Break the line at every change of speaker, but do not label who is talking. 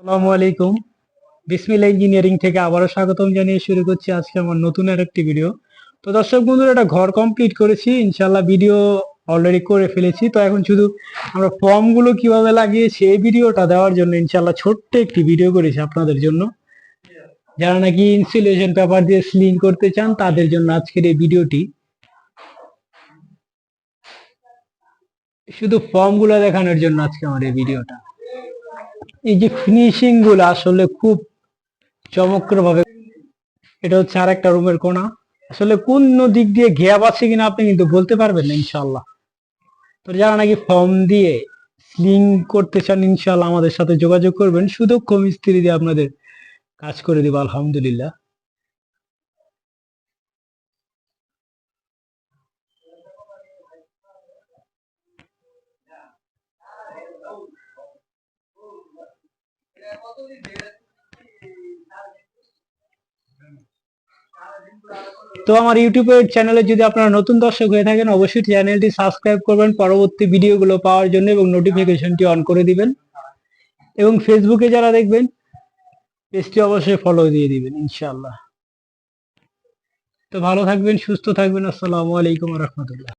আসসালামু আলাইকুম। বিসমিল ইঞ্জিনিয়ারিং থেকে আবারও স্বাগতম জানিয়ে শুরু করছি আজকে আমার নতুন আর একটি ভিডিও তো দর্শক বন্ধুরা একটা ঘর কমপ্লিট করেছি ইনশাল্লাহ ভিডিও অলরেডি করে ফেলেছি। তো এখন শুধু আমরা ফর্মগুলো কীভাবে লাগিয়েছি এই ভিডিওটা দেওয়ার জন্য ইনশাল্লাহ ছোট্ট একটি ভিডিও করেছি আপনাদের জন্য। যারা নাকি ইনসুলেশন পেপার দিয়ে সিলিং করতে চান, তাদের জন্য আজকের এই ভিডিওটি শুধু ফর্মগুলো দেখানোর জন্য আজকে আমার এই ভিডিওটা এই যে ফিনিশিংগুলো আসলে খুব চমৎকার ভাবে এটা হচ্ছে আর একটা রুমের কোনা। আসলে কোন দিক দিয়ে গ্যাপ আছে কিনা আপনি কিন্তু বলতে পারবেন না ইনশাল্লাহ তো যারা নাকি ফর্ম দিয়ে স্লিং করতে চান ইনশাল্লাহ আমাদের সাথে যোগাযোগ করবেন। শুধু কমিস্ত্রি দিয়ে আপনাদের কাজ করে দিব, আলহামদুলিল্লাহ। তো আমার ইউটিউবের চ্যানেলে যদি আপনারা নতুন দর্শক হয়ে থাকেন, অবশ্যই চ্যানেলটি সাবস্ক্রাইব করবেন, পরবর্তী ভিডিওগুলো পাওয়ার জন্য এবং নোটিফিকেশনটি অন করে দিবেন। এবং ফেসবুকে যারা দেখবেন পেজটি অবশ্যই ফলো দিয়ে দিবেন, ইনশাআল্লাহ। তো ভালো থাকবেন, সুস্থ থাকবেন, আসসালামু আলাইকুম রহমতুল্লাহ।